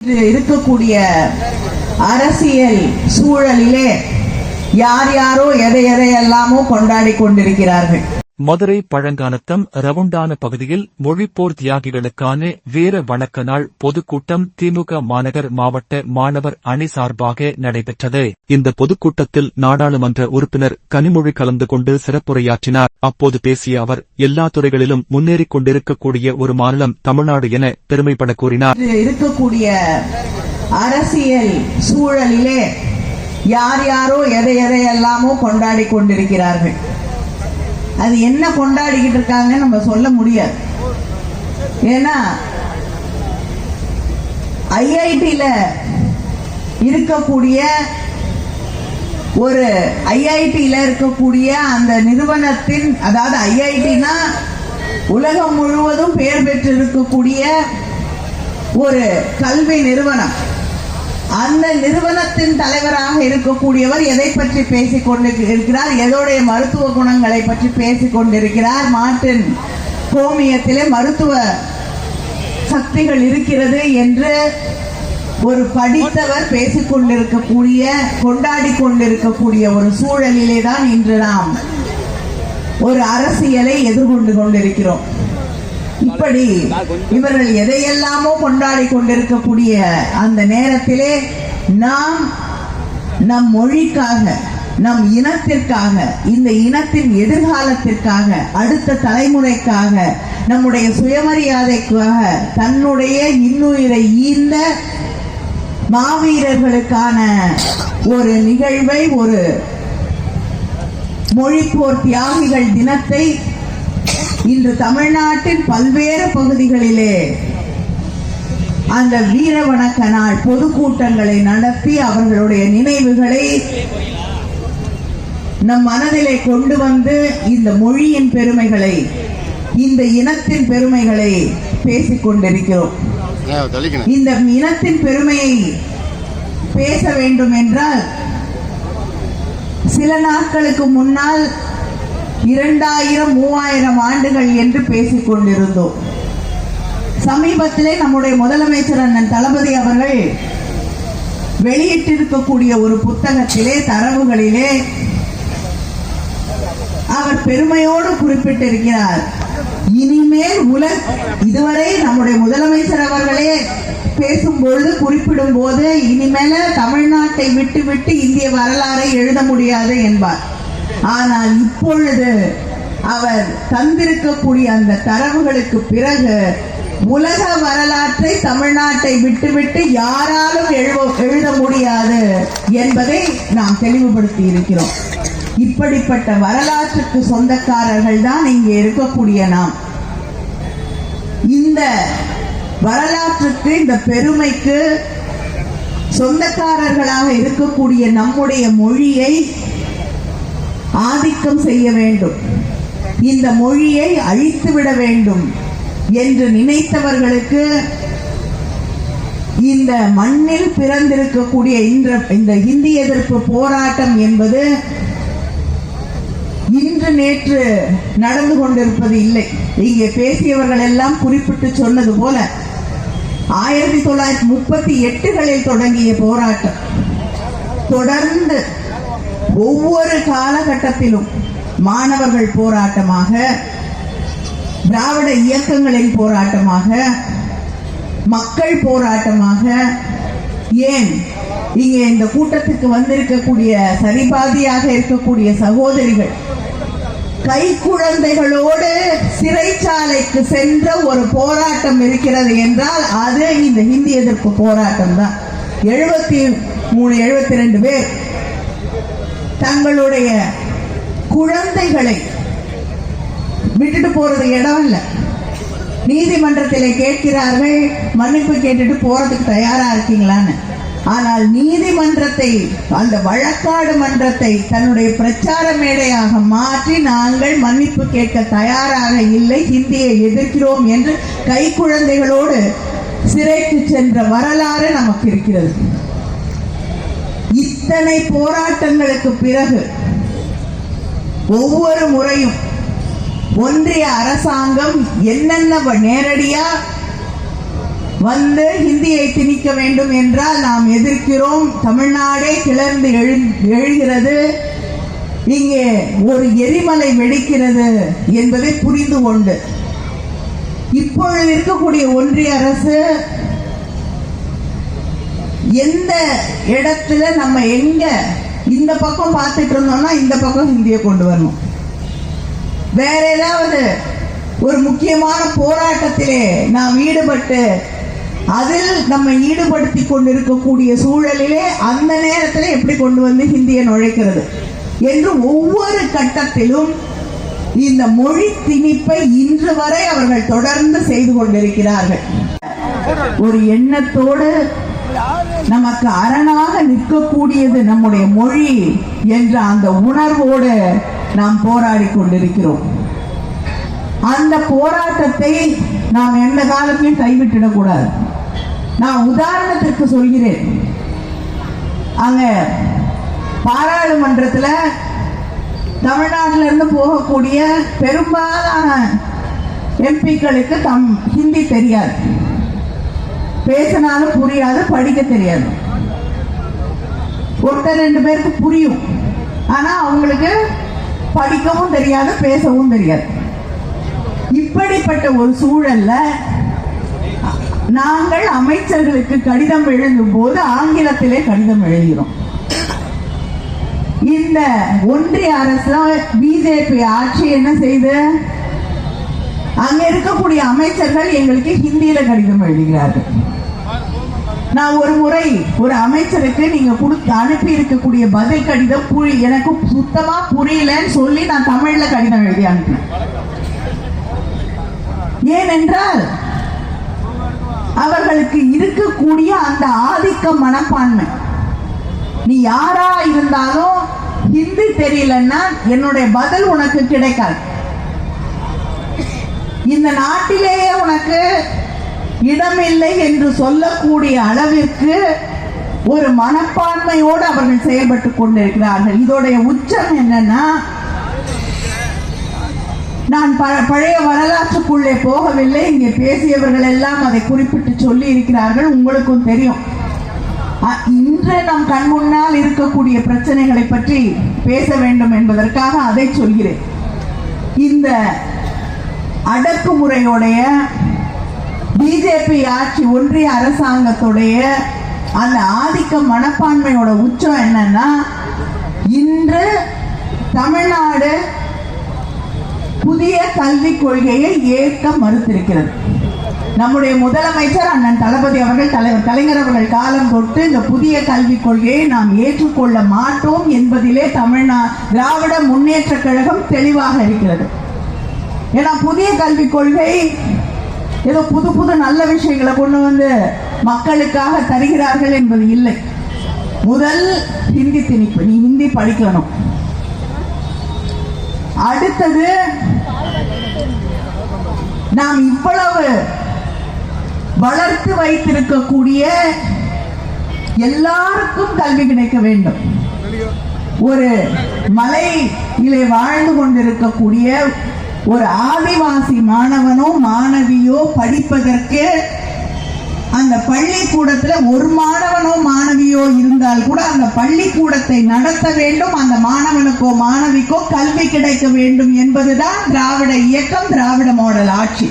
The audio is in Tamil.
இன்று இருக்கக்கூடிய அரசியல் சூழலிலே யார் யாரோ எதை எதையெல்லாமோ கொண்டாடி கொண்டிருக்கிறார்கள். மதுரை பழங்கானத்தம் ரவுண்டான பகுதியில் மொழிப்போர் தியாகிகளுக்கான வீர வணக்க நாள் பொதுக்கூட்டம் திமுக மாநகர் மாவட்ட மாணவர் அணி சார்பாக நடைபெற்றது. இந்த பொதுக்கூட்டத்தில் நாடாளுமன்ற உறுப்பினர் கனிமொழி கலந்து கொண்டு சிறப்புரையாற்றினார். அப்போது பேசிய அவர் எல்லா துறைகளிலும் முன்னேறிக் கொண்டிருக்கக்கூடிய ஒரு மாநிலம் தமிழ்நாடு என பெருமைப்பட கூறினார். இருக்கக்கூடிய அரசியல் சூழலிலே யார் யாரோ எதை எதையெல்லாமோ கொண்டாடி கொண்டிருக்கிறார்கள். அது என்ன கொண்டாடிக்கிட்டு இருக்காங்கன்னு நம்ம சொல்ல முடியாது. ஏன்னா ஐஐடியில இருக்கக்கூடிய ஒரு ஐஐடியில இருக்கக்கூடிய அந்த நிறுவனத்தின் அதாவது ஐஐடினா உலகம் முழுவதும் பெயர் பெற்று இருக்கக்கூடிய ஒரு கல்வி நிறுவனம். அந்த நிறுவனத்தின் தலைவராக இருக்கக்கூடியவர் எதை பற்றி பேசிக் கொண்டிருக்கிறார்? எதோடைய மருத்துவ குணங்களை பற்றி பேசிக் கொண்டிருக்கிறார்? மாட்டின் கோமியத்திலே மருத்துவ சக்திகள் இருக்கிறது என்று ஒரு படித்தவர் பேசிக் கொண்டிருக்கக்கூடிய கொண்டாடி கொண்டிருக்கக்கூடிய ஒரு சூழலிலே தான் இன்று நாம் ஒரு அரசியலை எதிர்கொண்டு கொண்டிருக்கிறோம். இப்படி இவர்கள் எதையெல்லாமோ கொண்டாடி கொண்டிருக்கக்கூடிய அந்த நேரத்திலே நாம் நம் மொழிக்காக நம் இனத்திற்காக இந்த இனத்தின் எதிர்காலத்திற்காக அடுத்த தலைமுறைக்காக நம்முடைய சுயமரியாதைக்காக தன்னுடைய இன்னுயிரை ஈந்த மாவீரர்களுக்கான ஒரு நிகழ்வை ஒரு மொழிப்போர் தியாகிகள் தினத்தை இன்று தமிழ்நாட்டின் பல்வேறு பகுதிகளிலே அந்த வீர வணக்க நாள் பொதுக்கூட்டங்களை நடத்தி அவர்களுடைய நினைவுகளை நம் மனதிலே கொண்டு வந்து இந்த மொழியின் பெருமைகளை இந்த இனத்தின் பெருமைகளை பேசிக் கொண்டிருக்கிறோம். இந்த இனத்தின் பெருமையை பேச வேண்டும் என்றால் சில நாட்களுக்கு முன்னால் இரண்டாயிரம் மூவாயிரம் ஆண்டுகள் என்று பேசிக் கொண்டிருந்தோம். சமீபத்திலே நம்முடைய முதலமைச்சர் அண்ணன் தளபதி அவர்கள் வெளியிட்டிருக்கக்கூடிய ஒரு புத்தகத்திலே தரவுகளிலே அவர் பெருமையோடு குறிப்பிட்டிருக்கிறார். இனிமேல் உலக இதுவரை நம்முடைய முதலமைச்சர் அவர்களே பேசும்பொழுது குறிப்பிடும் போது இனிமேல தமிழ்நாட்டை விட்டு விட்டு இந்திய வரலாறை எழுத முடியாது என்பார். ஆனால் இப்பொழுது அவர் தந்திருக்கக்கூடிய அந்த தரவுகளுக்கு பிறகு உலக வரலாற்றை தமிழ்நாட்டை விட்டுவிட்டு யாராலும் எழுவ- எழுத முடியாது என்பதை நாம் தெளிவுபடுத்தி இருக்கிறோம். இப்படிப்பட்ட வரலாற்றுக்கு சொந்தக்காரர்கள் தான் இங்கே இருக்கக்கூடிய நாம். இந்த வரலாற்றுக்கு இந்த பெருமைக்கு சொந்தக்காரர்களாக இருக்கக்கூடிய நம்முடைய மொழியை ஆதிக்கம் செய்ய வேண்டும். இந்த மொழியை அழித்துவிட வேண்டும் என்று நினைத்தவர்களுக்கு இந்த மண்ணில் பிறந்திருக்கக்கூடிய இந்த இந்த இந்தி எதிர்ப்பு போராட்டம் என்பது இன்று நேற்று நடந்து கொண்டிருப்பது இல்லை. இங்கே பேசியவர்கள் எல்லாம் குறிப்பிட்டு சொன்னது போல ஆயிரத்தி தொள்ளாயிரத்தி முப்பத்தி எட்டுகளில் தொடங்கிய போராட்டம். தொடர்ந்து ஒவ்வொரு காலகட்டத்திலும் மாணவர்கள் போராட்டமாக திராவிட இயக்கங்களின் போராட்டமாக மக்கள் போராட்டமாக ஏன் இங்கே இந்த கூட்டத்துக்கு வந்திருக்கக்கூடிய சரிபாதியாக இருக்கக்கூடிய சகோதரிகள் கைக்குழந்தைகளோடு சிறைச்சாலைக்கு சென்ற ஒரு போராட்டம் இருக்கிறது என்றால் அது இந்த ஹிந்தி எதிர்ப்பு போராட்டம் தான் எழுபத்தி மூணு எழுபத்தி ரெண்டு பேர் தங்களுடைய குழந்தைகளை விட்டுட்டு போறது இடம் இல்லை நீதிமன்றத்தில் கேட்கிறார்கள் மன்னிப்பு கேட்டுட்டு போறதுக்கு தயாரா இருக்கீங்களான்னு. ஆனால் நீதிமன்றத்தை அந்த வழக்காடு மன்றத்தை தன்னுடைய பிரச்சார மேடையாக மாற்றி நாங்கள் மன்னிப்பு கேட்க தயாராக இல்லை ஹிந்தியை எதிர்க்கிறோம் என்று கைக்குழந்தைகளோடு சிறைக்கு சென்ற வரலாறு நமக்கு இருக்கிறது. இத்தனை போராட்டங்களுக்கு பிறகு ஒவ்வொரு முறையும் ஒன்றிய அரசாங்கம் என்னென்ன நேரடியா வந்து ஹிந்தியை திணிக்க வேண்டும் என்றால் நாம் எதிர்க்கிறோம். தமிழ்நாடே கிளர்ந்து எழு எழுகிறது. இங்கே ஒரு எரிமலை வெடிக்கிறது என்பதை புரிந்து கொண்டு. இப்பொழுது இருக்கக்கூடிய ஒன்றிய அரசு எந்த இடத்துல நம்ம எங்க இந்த பக்கம் பார்த்துட்டு இருந்தோம்னா இந்த பக்கம் ஹிந்தியை கொண்டு வரணும். வேற ஏதாவது ஒரு முக்கியமான போராட்டத்திலே நாம் ஈடுபட்டு அதில் நம்ம ஈடுபடுத்தி கொண்டிருக்கக்கூடிய சூழலிலே அந்த நேரத்தில் எப்படி கொண்டு வந்து ஹிந்தியை நுழைக்கிறது என்று ஒவ்வொரு கட்டத்திலும் இந்த மொழி திணிப்பை இன்று வரை அவர்கள் தொடர்ந்து செய்து கொண்டிருக்கிறார்கள். ஒரு எண்ணத்தோடு நமக்கு அரணாக நிற்கக்கூடியது நம்முடைய மொழி என்ற அந்த உணர்வோடு நாம் போராடி கொண்டிருக்கிறோம். அந்த போராட்டத்தை நாம் எந்த காலத்திலையும் கைவிட்டிடக்கூடாது நான் உதாரணத்திற்கு சொல்கிறேன். அங்க பாராளுமன்றத்துல தமிழ்நாட்டில இருந்து போகக்கூடிய பெரும்பாலான எம்பிக்களுக்கு தம் ஹிந்தி தெரியாது. பேசினாலும் புரியாது படிக்க தெரியாது. ஒருத்தர் ரெண்டு பேருக்கு புரியும். ஆனா அவங்களுக்கு படிக்கவும் தெரியாது பேசவும் தெரியாது. இப்படிப்பட்ட ஒரு சூழல்ல நாங்கள் அமைச்சர்களுக்கு கடிதம் எழுதும் போது ஆங்கிலத்திலே கடிதம் எழுதுகிறோம். இந்த ஒன்றிய அரசு பிஜேபி ஆட்சி என்ன செய்து? அங்க இருக்கக்கூடிய அமைச்சர்கள் எங்களுக்கு ஹிந்தியில கடிதம் எழுதுகிறார்கள். நான் ஒரு முறை ஒரு அமைச்சருக்கு நீங்க கொடுத்து அனுப்பி இருக்கக்கூடிய பதில் கடிதம் புரி எனக்கு சுத்தமா புரியலன்னு சொல்லி நான் தமிழ்ல கடிதம் எழுதி அனுப்பினேன். ஏனென்றால் அவர்களுக்கு இருக்கக்கூடிய அந்த ஆதிக்க மனப்பான்மை. நீ யாரா இருந்தாலும் ஹிந்தி தெரியலன்னா என்னுடைய பதில் உனக்கு கிடைக்காது. இந்த நாட்டிலேயே உனக்கு இடமில்லை என்று சொல்லக்கூடிய அளவிற்கு ஒரு மனப்பான்மையோடு அவர்கள் செயல்பட்டு கொண்டிருக்கிறார்கள். இதோடைய உச்சம் என்னன்னா நான் பழைய வரலாற்றுக்குள்ளே போகவில்லை. இங்கே பேசியவர்கள் எல்லாம் அதை குறிப்பிட்டு சொல்லி இருக்கிறார்கள் உங்களுக்கும் தெரியும். இன்று நம் கண் முன்னால் இருக்கக்கூடிய பிரச்சனைகளை பற்றி பேச வேண்டும் என்பதற்காக அதை சொல்கிறேன். இந்த அடக்குமுறையோடைய பிஜேபி ஆட்சி ஒன்றிய அரசாங்கத்துடைய அந்த ஆதிக்க மனப்பான்மையோட உச்சம் என்னன்னா இன்று தமிழ்நாடு புதிய கல்விக் கொள்கையை ஏற்க மறுத்திருக்கிறது. நம்முடைய முதலமைச்சர் அண்ணன் தளபதி அவர்கள் தலைவர் கலைஞர் அவர்கள் காலம் தொட்டு இந்த புதிய கல்விக் கொள்கையை நாம் ஏற்றுக்கொள்ள மாட்டோம் என்பதிலே தமிழ்நா திராவிட முன்னேற்ற கழகம் தெளிவாக இருக்கிறது. ஏன்னா புதிய கல்விக் கொள்கை ஏதோ புது புது நல்ல விஷயங்களை கொண்டு வந்து மக்களுக்காக தருகிறார்கள் என்பது இல்லை. முதல் ஹிந்தி திணிப்பு. நீ ஹிந்தி படிக்கணும். அடுத்தது நாம் இவ்வளவு வளர்த்து வைத்திருக்கக்கூடிய எல்லாருக்கும் கல்வி கிடைக்க வேண்டும். ஒரு மலையிலே வாழ்ந்து கொண்டிருக்கக்கூடிய ஒரு ஆதிவாசி மாணவனோ மாணவியோ படிப்பதற்கு அந்த பள்ளிக்கூடத்துல ஒரு மாணவனோ மாணவியோ இருந்தால் கூட அந்த பள்ளிக்கூடத்தை நடத்த வேண்டும். அந்த மாணவனுக்கோ மாணவிக்கோ கல்வி கிடைக்க வேண்டும் என்பதுதான் திராவிட இயக்கம் திராவிட மாடல் ஆட்சி.